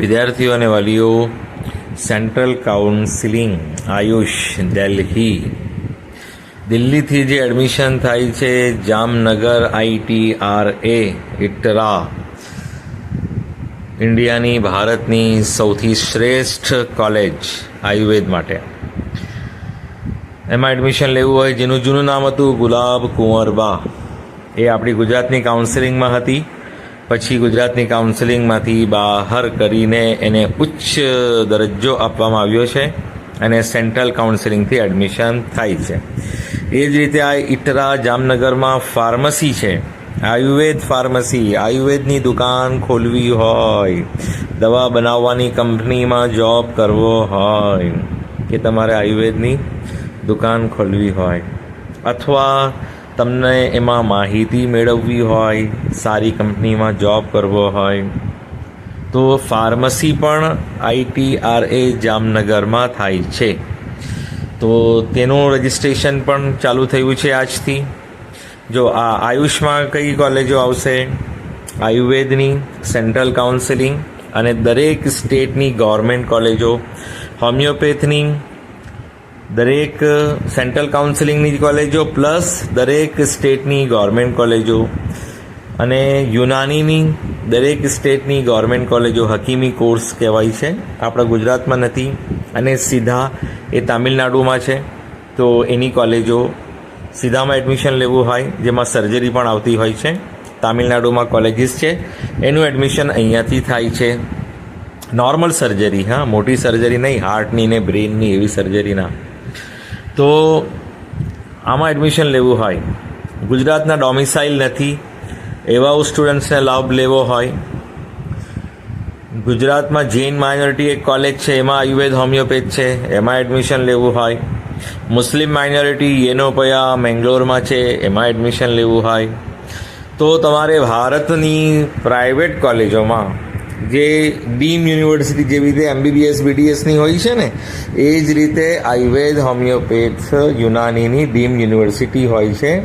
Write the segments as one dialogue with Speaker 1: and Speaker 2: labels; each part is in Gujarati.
Speaker 1: વિદ્યાર્થીઓ અને વાલીઓ, સેન્ટ્રલ કાઉન્સિલિંગ, આયુષ, દિલ્હી. દિલ્હીથી જે એડમિશન થાય છે, Jamnagar IT R A, ITRA. ઇન્ડિયાની ભારતની સૌથી શ્રેષ્ઠ કોલેજ આયુર્વેદ માટે. એમાં એડમિશન લેવું હોય, જેનું જૂનું નામ હતું ગુલાબ કુંવરબા. એ આપણી ગુજરાતની કાઉન્સિલિંગમાં હતી. પછી ગુજરાતની કાઉન્સિલિંગમાંથી બહાર કરીને એને ઉચ્ચ દરજ્જો આપવામાં આવ્યો છે અને સેન્ટ્રલ કાઉન્સિલિંગથી એડમિશન થાય છે. એ જ રીતે આ ઇટરા જામનગરમાં ફાર્મસી છે. આયુર્વેદ ફાર્મસી આયુર્વેદની દુકાન ખોલવી હોય, દવા બનાવવાની કંપનીમાં જોબ કરવો હોય, કે તમારે આયુર્વેદની દુકાન ખોલવી હોય, અથવા તમને એમાં માહિતી મેળવવી હોય, સારી કંપનીમાં જોબ કરવો હોય, તો ફાર્મસી પણ આઈટીઆરએ જામનગરમાં થાય છે. તો તેનું રજિસ્ટ્રેશન પણ ચાલુ થયું છે આજથી. જો આ આયુષમાં કઈ કોલેજો આવશે? આયુર્વેદની, સેન્ટ્રલ કાઉન્સિલિંગ અને દરેક સ્ટેટની ગવર્મેન્ટ કોલેજો, હોમિયોપેથની દરેક સેન્ટ્રલ કાઉન્સિલિંગની કોલેજો પ્લસ દરેક સ્ટેટની ગવર્મેન્ટ કોલેજો અને યુનાનીની દરેક સ્ટેટની ગવર્મેન્ટ કોલેજો હકીમી કોર્સ કહેવાય છે. આપણા ગુજરાતમાં નથી અને સીધા એ તામિલનાડુમાં છે. તો એની કોલેજો સીધામાં એડમિશન લેવું હોય, જેમાં સર્જરી પણ આવતી હોય છે. તામિલનાડુમાં કોલેજીસ છે. એનું એડમિશન અહીંયાથી થાય છે. નોર્મલ સર્જરી હા, મોટી સર્જરી નહીં હાર્ટની ને બ્રેનની એવી સર્જરી ના. તો આમાં એડમિશન લેવું હોય. ગુજરાતના ડોમિસાઇલ નથી. એવા સ્ટુડન્ટ્સને લાભ લેવો હોય. ગુજરાતમાં જૈન માઇનોરિટી એક કોલેજ છે, એમાં આયુર્વેદ હોમિયોપેથ છે, એમાં એડમિશન લેવું હોય. મુસ્લિમ માઇનોરિટી યેનોપયા, મેંગ્લોરમાં છે, એમાં એડમિશન લેવું હોય. તો તમારે ભારતની પ્રાઇવેટ કોલેજોમાં જે ડીમ યુનિવર્સિટી જેવી રીતે એમબીબીએસ બીડીએસની હોય છે ને, એ જ રીતે આયુર્વેદ, હોમિયોપેથ, યુનાનીની ડીમ યુનિવર્સિટી હોય છે.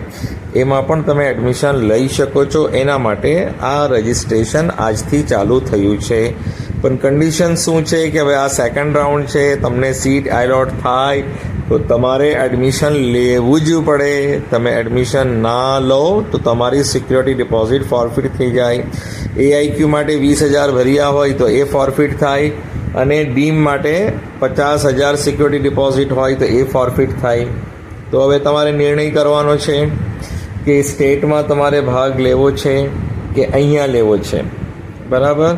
Speaker 1: એમાં પણ તમે એડમિશન લઈ શકો છો. એના માટે આ રજિસ્ટ્રેશન આજથી ચાલુ થયું છે. પણ કન્ડિશન શું છે કે હવે આ સેકન્ડ રાઉન્ડ છે, તમને સીટ આઈલોટ થાય, તો તમારે એડમિશન લેવું જ પડે. તમે એડમિશન ના લો, તો તમારી સિક્યોરિટી ડિપોઝિટ ફોરફિટ થઈ જાય. એઆઈક્યુ માટે વીસ હજાર ભર્યા હોય તો એ ફોરફિટ થાય અને ડીમ માટે પચાસ હજાર સિક્યોરિટી ડિપોઝિટ હોય તો એ ફોરફિટ થાય. તો હવે તમારે નિર્ણય કરવાનો છે કે સ્ટેટમાં તમારે ભાગ લેવો છે કે અહીંયા લેવો છે. બરાબર?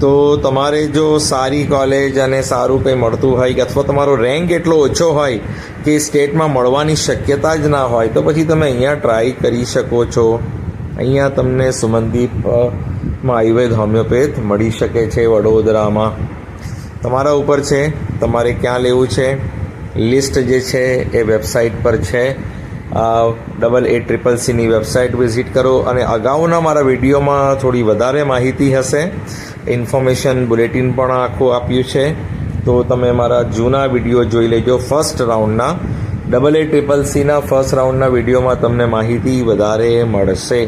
Speaker 1: તો તમારે જો સારી કોલેજ અને સારું કંઈ મળતું હોય કે અથવા તમારો રેન્ક એટલો ઓછો હોય કે સ્ટેટમાં મળવાની શક્યતા જ ના હોય તો પછી તમે અહીંયા ટ્રાય કરી શકો છો. અહીંયા તમને સુમનદીપમાં આયુર્વેદ હોમિયોપેથ મળી શકે છે વડોદરામાં. તમારા ઉપર છે, તમારે ક્યાં લેવું છે, લિસ્ટ જે છે એ વેબસાઇટ પર છે. ડબલ એ ટ્રિપલ સીની વેબસાઇટ વિઝિટ કરો અને અગાઉના મારા વિડીયોમાં થોડી વધારે માહિતી હશે. ઇન્ફોર્મેશન બુલેટિન પણ આખું આપ્યું છે. તો તમે મારા જૂના વીડિયો જોઈ લેજો ફર્સ્ટ રાઉન્ડના. ડબલ એ ટ્રિપલ સીના ફર્સ્ટ રાઉન્ડના વિડીયોમાં તમને માહિતી વધારે મળશે.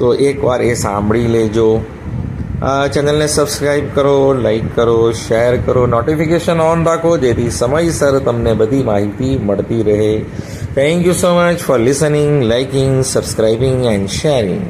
Speaker 1: તો એકવાર એ સાંભળી લેજો. ચેનલને સબસ્ક્રાઈબ કરો, લાઈક કરો, શેર કરો, નોટિફિકેશન ઓન રાખો, જેથી સમયસર તમને બધી માહિતી મળતી રહે. Thank you so much for listening liking subscribing and sharing